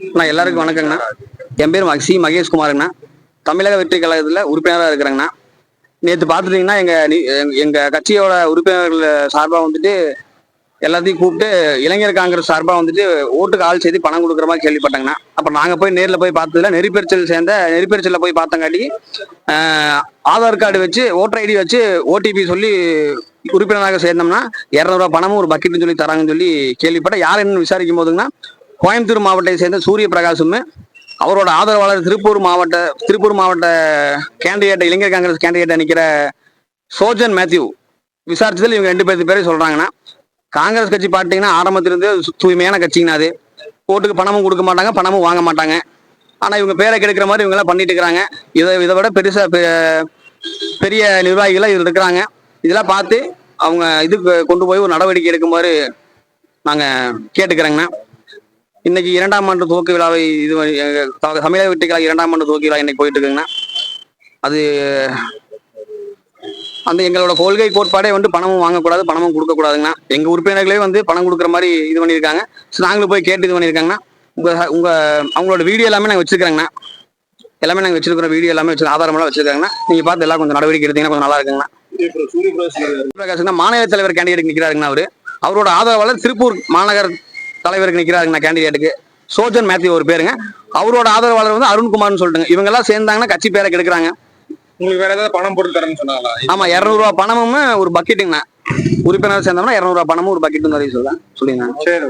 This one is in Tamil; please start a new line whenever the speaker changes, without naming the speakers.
நான் எல்லாருக்கும் வணக்கங்கண்ணா. என் பேர் ம- சி. மகேஷ்குமாருங்கண்ணா. தமிழக வெற்றி கழகத்தில் உறுப்பினராக இருக்கிறேங்கண்ணா. நேற்று பார்த்துட்டிங்கன்னா எங்கள் எங்கள் கட்சியோட உறுப்பினர்கள் சார்பாக வந்துட்டு எல்லாத்தையும் கூப்பிட்டு இளைஞர் காங்கிரஸ் சார்பாக வந்துட்டு ஓட்டுக்கு ஆள் செய்து பணம் கொடுக்குற மாதிரி கேள்விப்பட்டாங்கண்ணா. அப்புறம் நாங்கள் போய் நேரில் போய் பார்த்ததுல நெறிப்பெரிச்சல் சேர்ந்த நெறிப்பெரிச்சலில் போய் பார்த்தங்காட்டி ஆதார் கார்டு வச்சு ஓட்டர் ஐடி வச்சு ஓடிபி சொல்லி உறுப்பினராக சேர்ந்தோம்னா இரநூறுவா பணமும் ஒரு பக்கெட்னு சொல்லி தராங்கன்னு சொல்லி கேள்விப்பட்டேன். யார் என்னன்னு விசாரிக்கும் போதுங்கன்னா கோயம்புத்தூர் மாவட்டத்தை சேர்ந்த சூரிய பிரகாசும் அவரோட ஆதரவாளர் திருப்பூர் மாவட்ட திருப்பூர் மாவட்ட கேண்டிடேட் இளைஞர் காங்கிரஸ் கேண்டிடேட்டை நிற்கிற சோஜன் மேத்யூ. விசாரிச்சதில் இவங்க ரெண்டு பேர்த்து பேரையும் சொல்கிறாங்கன்னா காங்கிரஸ் கட்சி பார்த்தீங்கன்னா ஆரம்பத்திலிருந்து தூய்மையான கட்சிங்கண்ணா அது. ஓட்டுக்கு பணமும் கொடுக்க மாட்டாங்க பணமும் வாங்க மாட்டாங்க. ஆனால் இவங்க பேரை கெடுக்கிற மாதிரி இவங்கெல்லாம் பண்ணிட்டு இருக்கிறாங்க. இதை இதை விட பெருசாக பெ- பெரிய நிர்வாகிகளாக இது இருக்கிறாங்க. இதெல்லாம் பார்த்து அவங்க இதுக்கு கொண்டு போய் ஒரு நடவடிக்கை எடுக்குமாறு நாங்கள் கேட்டுக்கிறேங்கண்ணா. இன்னைக்கு இரண்டாம் ஆண்டு துவக்க விழாவை இது தமிழக வெற்றிகளாக இரண்டாம் ஆண்டு துவக்க விழா இன்னைக்கு போயிட்டு இருக்குங்கண்ணா அது அந்த எங்களோட கொள்கை கோட்பாடே வந்து பணமும் வாங்கக்கூடாது பணமும் கொடுக்கக்கூடாதுங்கண்ணா. எங்க உறுப்பினர்களே வந்து பணம் கொடுக்குற மாதிரி இது பண்ணியிருக்காங்க. So நாங்களும் போய் கேட்டு இது பண்ணியிருக்காங்கண்ணா. உங்க உங்க அவங்களோட வீடியோ எல்லாமே நாங்கள் வச்சிருக்கிறேங்கண்ணா எல்லாமே நாங்கள் வச்சிருக்கிற வீடியோ எல்லாமே வச்சு ஆதாரமெல்லாம் வச்சிருக்காங்கண்ணா. நீங்க பார்த்து எல்லாம் கொஞ்சம் நடவடிக்கை எடுத்தீங்கன்னா கொஞ்சம் நல்லா இருக்குங்கண்ணா. பிரகாஷ்னா மாநில தலைவர் கேண்டிடேட் நிற்கிறாருங்கண்ணா அவரு. அவரோட ஆதரவாளர் திருப்பூர் மாநகர் தலைவருக்கு நிற்கிறாருங்கண்ணா கேண்டிடேட்டுக்கு சோஜன் மேத்யூ ஒரு பேருங்க. அவரோட ஆதரவாளர் வந்து அருண்குமார்னு சொல்லிட்டுங்க. இவங்க எல்லாம் சேர்ந்தாங்கன்னா கட்சி பேரை கெடுக்குறாங்க.
உங்களுக்கு வேற ஏதாவது பணம் போட்டு தரேன்னு சொன்னாங்களா?
ஆமா இரநூறுவா பணமும் ஒரு பக்கெட்டுங்கண்ணா உறுப்பினர் சேர்ந்தோம்னா இரநூறுவா பணமும் ஒரு பக்கெட்டு மாதிரி சொல்ல சொல்லிங்க
சரி.